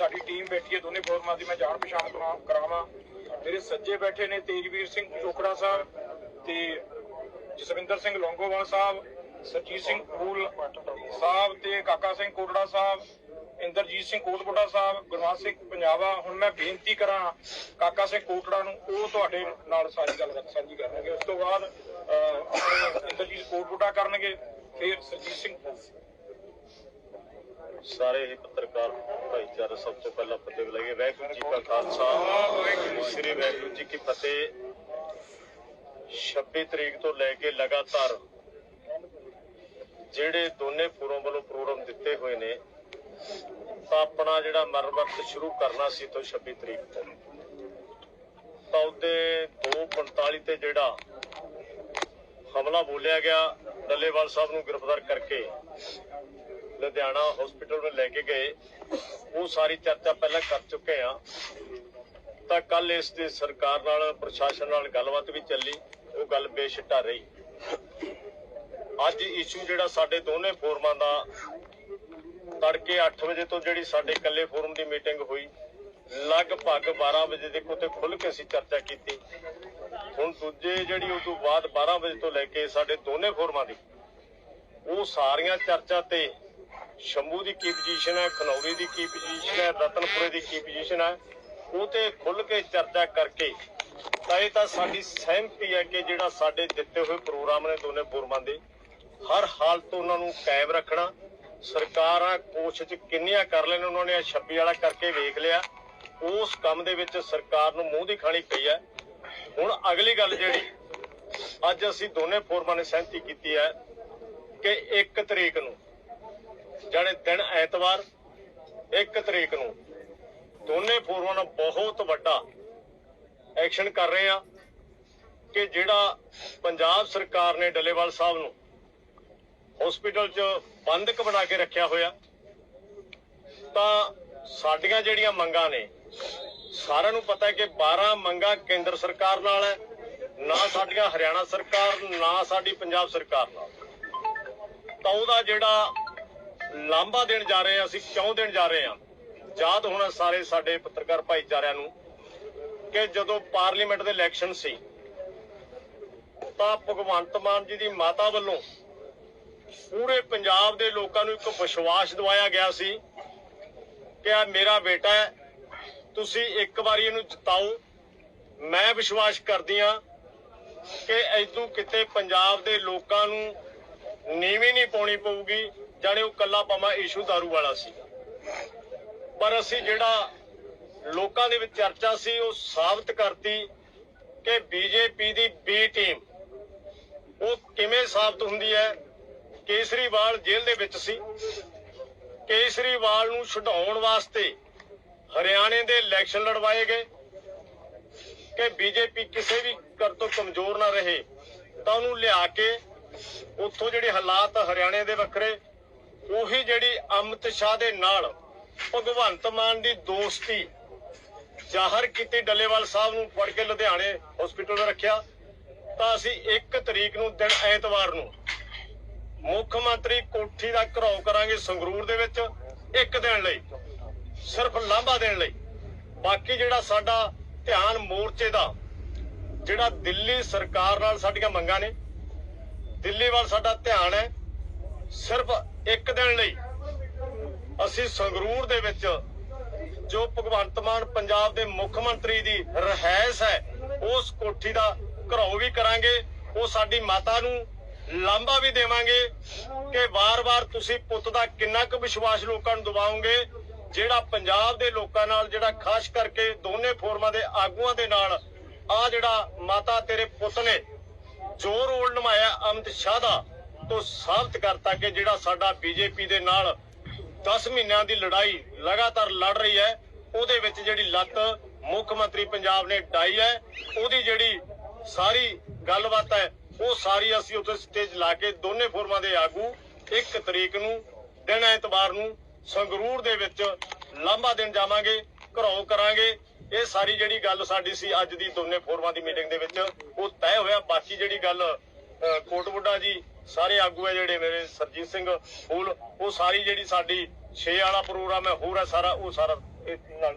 ਸਾਡੀ ਟੀਮ ਬੈਠੀ ਹੈ ਦੋਨੇ ਫੋਰਮਾਂ ਦੀ ਮੈਂ ਜਾਣ ਪਛਾਣ ਕਰਾਵਾਂ। ਮੇਰੇ ਸੱਜੇ ਬੈਠੇ ਨੇ ਤੇਜਵੀਰ ਸਿੰਘ ਚੋਕੜਾ ਸਾਹਿਬ ਤੇ ਜਸਵਿੰਦਰ ਸਿੰਘ ਲੌਂਗੋਵਾਲ ਸਾਹਿਬ ਸਰਜੀਤ ਸਿੰਘ ਫੂਲ ਸਾਹਿਬ ਤੇ ਕਾਕਾ ਸਿੰਘ ਕੋਟੜਾ ਸਾਹਿਬ ਇੰਦਰਜੀਤ ਸਿੰਘ ਕੋਟਬੋੜਾ ਸਾਹਿਬ ਗੁਰਵਾਨ ਸਿੰਘ ਪੰਜਾਬਾ ਹੁਣ ਮੈਂ ਬੇਨਤੀ ਕਰਾਂ ਕਾਕਾ ਸਿੰਘ ਕੋਟੜਾ ਨੂੰ ਉਹ ਤੁਹਾਡੇ ਨਾਲ ਸਾਰੀ ਗੱਲ ਸਾਂਝੀ ਕਰਨਗੇ। ਉਸ ਤੋਂ ਬਾਅਦ ਅਹ, ਆਪਣੇ ਇੰਦਰਜੀਤ ਕੋਟਬੋੜਾ ਕਰਨਗੇ ਫਿਰ ਸਰਜੀਤ ਸਿੰਘ ਸਾਰੇ ਹੀ ਪੱਤਰਕਾਰ ਭਾਈਚਾਰਾ ਸਭ ਤੋਂ ਪਹਿਲਾਂ ਫਤਿਹ ਬੁਲਾਈਏ। ਵਾਹਿਗੁਰੂ ਜੀ ਕਾ ਖਾਲਸਾ, ਸ੍ਰੀ ਵਾਹਿਗੁਰੂ ਜੀ ਕੀ ਫਤਿਹ। 26 ਤਰੀਕ ਤੋਂ ਲੈ ਕੇ ਲਗਾਤਾਰ ਜਿਹੜੇ ਦੋਨੇ ਫੋਰਮ ਵੱਲੋਂ ਪ੍ਰੋਗਰਾਮ ਦਿੱਤੇ ਹੋਏ ਨੇ, ਤਾਂ ਆਪਣਾ ਜਿਹੜਾ ਮਰਮਤ ਸ਼ੁਰੂ ਕਰਨਾ ਸੀ ਤੋਂ 26 ਤਰੀਕ ਤੋਂ। ਤਾਂ ਉਹਦੇ 2:45 ਤੇ ਜਿਹੜਾ ਹਮਲਾ ਬੋਲਿਆ ਗਿਆ, ਡੱਲੇਵਾਲ ਸਾਹਿਬ ਨੂੰ ਗ੍ਰਿਫਤਾਰ ਕਰਕੇ ਲੁਧਿਆਣਾ ਹਸਪੀਟਲ ਵਿੱਚ ਲੈ ਕੇ ਗਏ। ਉਹ ਸਾਰੀ ਚਰਚਾ ਪਹਿਲਾਂ ਕਰ ਚੁੱਕੇ ਆ। ਤਾਂ ਕੱਲ ਇਸ ਦੇ ਸਰਕਾਰ ਨਾਲ, ਪ੍ਰਸ਼ਾਸਨ ਨਾਲ ਗੱਲਬਾਤ ਵੀ ਚੱਲੀ। ਉਹ ਗੱਲ ਬੇਸ਼ਟਾ ਰਹੀ। ਅੱਜ ਇਸ਼ੂ ਜਿਹੜਾ ਸਾਡੇ ਦੋਨੇ ਫੋਰਮਾਂ ਦਾ, ਤੜਕੇ 8 ਵਜੇ ਤੋਂ ਜਿਹੜੀ ਸਾਡੇ ਇਕੱਲੇ ਫੋਰਮ ਦੀ ਮੀਟਿੰਗ ਹੋਈ, ਲਗਭਗ 12 ਵਜੇ ਦੇ ਕੋਤੇ ਖੁੱਲ ਕੇ ਅਸੀਂ ਚਰਚਾ ਕੀਤੀ। ਹੁਣ ਦੂਜੇ ਜਿਹੜੀ ਉਸ ਤੋਂ ਬਾਅਦ 12 ਵਜੇ ਤੋਂ ਲੈ ਕੇ ਸਾਡੇ ਦੋਨੇ ਫੋਰਮਾਂ ਦੀ, ਉਹ ਸਾਰੀਆਂ ਚਰਚਾ ਤੇ ਸ਼ੰਭੂ ਦੀ ਕੀ ਪੋਜੀਸ਼ਨ ਹੈ, ਖਨੌਰੀ ਦੀ ਕੀ ਪੋਜੀਸ਼ਨ ਹੈ, ਰਤਨਪੁਰੇ ਦੀ ਕੀ ਪੋਜੀਸ਼ਨ ਹੈ, ਉਹ ਤੇ ਖੁੱਲ ਕੇ ਚਰਚਾ ਕਰਕੇ ਤਾਂ ਇਹ ਤਾਂ ਸਾਡੀ ਸਹਿਮਤੀ ਹੈ ਕਿ ਜਿਹੜਾ ਸਾਡੇ ਦਿੱਤੇ ਹੋਏ ਪ੍ਰੋਗਰਾਮ ਨੇ ਦੋਨੇ ਫੋਰਮਾਂ ਦੇ, ਹਰ ਹਾਲਤ ਉਹਨਾਂ ਨੂੰ ਕਾਇਮ ਰੱਖਣਾ, ਸਰਕਾਰਾਂ ਕੋਸ਼ਿਸ਼ ਕਿੰਨੀਆਂ ਕਰ ਲੈਣ ਉਹਨਾਂ ਨੇ 26 ਵਾਲਾ ਕਰਕੇ ਵੇਖ ਲਿਆ, ਉਸ ਕੰਮ ਦੇ ਵਿੱਚ ਸਰਕਾਰ ਨੂੰ ਮੂੰਹ ਦੀ ਖਾਣੀ ਪਈ ਹੈ। ਹੁਣ ਅਗਲੀ ਗੱਲ ਜਿਹੜੀ, ਅੱਜ ਅਸੀਂ ਦੋਨੇ ਫੋਰਮਾਂ ਨੇ ਸਹਿਮਤੀ ਕੀਤੀ ਹੈ ਕਿ 1 ਤਰੀਕ ਨੂੰ ਜਿਹੜੇ ਦਿਨ ਐਤਵਾਰ 1 ਤਰੀਕ ਨੂੰ ਦੋਨੇ ਫੋਰਮਾਂ ਨਾਲ ਬਹੁਤ ਵੱਡਾ ਐਕਸ਼ਨ ਕਰ ਰਹੇ ਆ ਕਿ ਜਿਹੜਾ ਪੰਜਾਬ ਸਰਕਾਰ ਨੇ ਡੱਲੇਵਾਲ ਸਾਹਿਬ ਨੂੰ ਹਸਪੀਟਲ 'ਚ ਬੰਦਕ ਬਣਾ ਕੇ ਰੱਖਿਆ ਹੋਇਆ, ਤਾਂ ਸਾਡੀਆਂ ਜਿਹੜੀਆਂ ਮੰਗਾਂ ਨੇ, ਸਾਰਿਆਂ ਨੂੰ ਪਤਾ ਹੈ ਕਿ 12 ਮੰਗਾਂ ਕੇਂਦਰ ਸਰਕਾਰ ਨਾਲ ਹੈ, ਨਾ ਸਾਡੀਆਂ ਹਰਿਆਣਾ ਸਰਕਾਰ, ਨਾ ਸਾਡੀ ਪੰਜਾਬ ਸਰਕਾਰ ਨਾਲ। ਤਾਂ ਉਹਦਾ ਜਿਹੜਾ ਲਾਂਭਾ ਦੇਣ ਜਾ ਰਹੇ ਆ ਅਸੀਂ ਕਿਉਂ ਦੇਣ ਜਾ ਰਹੇ ਆ ਯਾਦ ਹੋਣਾ ਸਾਰੇ ਸਾਡੇ ਪੱਤਰਕਾਰ ਭਾਈਚਾਰਿਆਂ ਨੂੰ ਕਿ ਜਦੋਂ ਪਾਰਲੀਮੈਂਟ ਦੇ ਇਲੈਕਸ਼ਨ ਸੀ, ਤਾਂ ਭਗਵੰਤ ਮਾਨ ਜੀ ਦੀ ਮਾਤਾ ਵੱਲੋਂ ਪੂਰੇ ਪੰਜਾਬ ਦੇ ਲੋਕਾਂ ਨੂੰ ਇੱਕ ਵਿਸ਼ਵਾਸ ਦਿਵਾਇਆ ਗਿਆ ਸੀ ਕਿ ਆ ਮੇਰਾ ਬੇਟਾ ਹੈ, ਤੁਸੀਂ ਇੱਕ ਵਾਰੀ ਇਹਨੂੰ ਜਿਤਾਓ। ਮੈਂ ਵਿਸ਼ਵਾਸ ਕਰਦੀ ਆ ਕਿ ਐਦੂ ਕਿਤੇ ਪੰਜਾਬ ਦੇ ਲੋਕਾਂ ਨੂੰ ਨੀਵੀਂ ਨਹੀਂ ਪਾਉਣੀ ਪਊਗੀ। ਜਾਣੇ ਉਹ ਕੱਲਾ ਪਾਵਾਂ ਇਸ਼ੂ ਦਾਰੂ ਵਾਲਾ ਸੀ। ਪਰ ਅਸੀਂ ਜਿਹੜਾ ਲੋਕਾਂ ਦੇ ਵਿੱਚ ਚਰਚਾ ਸੀ, ਉਹ ਸਾਬਤ ਕਰਤੀ ਕਿ ਬੀਜੇਪੀ ਦੀ ਬੀ ਟੀਮ ਉਹ ਕਿਵੇਂ ਸਾਬਤ ਹੁੰਦੀ ਹੈ? ਕੇਸਰੀਵਾਲ ਜੇਲ੍ਹ ਦੇ ਵਿੱਚ ਸੀ। ਕੇਸਰੀਵਾਲ ਨੂੰ ਛਡਾਉਣ ਵਾਸਤੇ ਹਰਿਆਣੇ ਦੇ ਇਲੈਕਸ਼ਨ ਲੜਵਾਏ ਗਏ। ਕਿ ਬੀਜੇਪੀ ਕਿਸੇ ਵੀ ਕਰ ਤੋਂ ਕਮਜ਼ੋਰ ਨਾ ਰਹੇ, ਤਾਂ ਉਹਨੂੰ ਲਿਆ ਕੇ ਉੱਥੋਂ ਜਿਹੜੇ ਹਾਲਾਤ ਹਰਿਆਣੇ ਦੇ ਵੱਖਰੇ ਉਹੀ ਜਿਹੜੀ ਅਮਿਤ ਸ਼ਾਹ ਦੇ ਨਾਲ ਭਗਵੰਤ ਮਾਨ ਦੀ ਦੋਸਤੀ ਜ਼ਾਹਰ ਕੀਤੀ ਡੱਲੇਵਾਲ ਸਾਹਿਬ ਨੂੰ, ਫੜ ਕੇ ਲੁਧਿਆਣੇ ਹਸਪੀਟਲ ਵਿੱਚ ਰੱਖਿਆ, ਤਾਂ ਅਸੀਂ 1 ਤਰੀਕ ਨੂੰ ਦਿਨ ਐਤਵਾਰ ਨੂੰ ਮੁੱਖ ਮੰਤਰੀ ਕੋਠੀ ਦਾ ਘਰਾਓ ਕਰਾਂਗੇ ਸੰਗਰੂਰ ਦੇ ਵਿੱਚ, ਇੱਕ ਦਿਨ ਲਈ, ਸਿਰਫ ਲਾਂਭਾ ਦੇਣ ਲਈ। ਬਾਕੀ ਜਿਹੜਾ ਸਾਡਾ ਧਿਆਨ ਮੋਰਚੇ ਦਾ, ਜਿਹੜਾ ਦਿੱਲੀ ਸਰਕਾਰ ਨਾਲ ਸਾਡੀਆਂ ਮੰਗਾਂ ਨੇ, ਦਿੱਲੀ ਵੱਲ ਸਾਡਾ ਧਿਆਨ ਹੈ, ਸਿਰਫ ਇੱਕ ਦਿਨ ਲਈ ਅਸੀਂ ਸੰਗਰੂਰ ਦੇ ਵਿੱਚ ਜੋ ਭਗਵੰਤ ਮਾਨ ਪੰਜਾਬ ਦੇ ਮੁੱਖ ਮੰਤਰੀ ਦੀ ਰਹਿਸ ਹੈ, ਉਸ ਕੋਠੀ ਦਾ ਘਰਾਓ ਵੀ ਕਰਾਂਗੇ, ਉਹ ਸਾਡੀ ਮਾਤਾ ਨੂੰ ਲਾਂਬਾ ਵੀ ਦੇਵਾਂਗੇ ਕਿ ਵਾਰ-ਵਾਰ ਤੁਸੀਂ ਪੁੱਤ ਦਾ ਕਿੰਨਾ ਕੁ ਵਿਸ਼ਵਾਸ ਲੋਕਾਂ ਨੂੰ ਦਿਵਾਓਗੇ, ਜਿਹੜਾ ਪੰਜਾਬ ਦੇ ਲੋਕਾਂ ਨਾਲ, ਜਿਹੜਾ ਖਾਸ ਕਰਕੇ ਦੋਨੇ ਫੋਰਮਾਂ ਦੇ ਆਗੂਆਂ ਦੇ ਨਾਲ ਆ ਜਿਹੜਾ ਮਾਤਾ ਤੇਰੇ ਪੁੱਤ ਨੇ ਜੋ ਰੋਲ ਨਿਭਾਇਆ, ਅਮਿਤ ਸ਼ਾਹ ਦਾ ਤੋਂ ਸਾਬਤ ਕਰਤਾ ਕਿ ਜਿਹੜਾ ਸਾਡਾ ਬੀਜੇਪੀ ਦੇ ਨਾਲ 10 ਮਹੀਨਿਆਂ ਦੀ ਲੜਾਈ ਲਗਾਤਾਰ ਲੜ ਰਹੀ ਹੈ ਉਹਦੇ ਵਿੱਚ ਜਿਹੜੀ ਲੱਤ ਮੁੱਖ ਮੰਤਰੀ ਪੰਜਾਬ ਨੇ ਡਾਈ ਹੈ ਉਹਦੀ ਜਿਹੜੀ ਸਾਰੀ ਗੱਲਬਾਤ ਹੈ ਉਹ ਸਾਰੀ ਅਸੀਂ ਉੱਥੇ ਸਟੇਜ ਲਾ ਕੇ ਦੋਨੇ ਫੋਰਮਾਂ ਦੇ ਆਗੂ ਇੱਕ ਤਰੀਕ ਨੂੰ ਦਿਨ ਐਤਵਾਰ ਨੂੰ ਸੰਗਰੂਰ ਦੇ ਵਿੱਚ ਲਾਂਭਾ ਦਿਨ ਜਾਵਾਂਗੇ ਘਰੋਂ ਕਰਾਂਗੇ। ਇਹ ਸਾਰੀ ਜਿਹੜੀ ਗੱਲ ਸਾਡੀ ਸੀ ਅੱਜ ਦੀ ਦੋਨੇ ਫੋਰਮਾਂ ਦੀ ਮੀਟਿੰਗ ਦੇ ਵਿੱਚ ਉਹ ਤੈਅ ਹੋਇਆ। ਬਾਕੀ ਜਿਹੜੀ ਗੱਲ ਅਹ, ਕੋਟਬੁੱਢਾ ਜੀ ਸਾਰੇ ਆਗੂ ਹੈ ਜਿਹੜੇ ਮੇਰੇ ਸਰਜੀਤ ਸਿੰਘ ਫੂਲ, ਉਹ ਸਾਰੀ ਜਿਹੜੀ ਸਾਡੀ 6 ਵਾਲਾ ਪ੍ਰੋਗਰਾਮ ਹੈ, ਹੋਰ ਹੈ ਸਾਰਾ, ਉਹ ਸਾਰਾ ਨਾਲ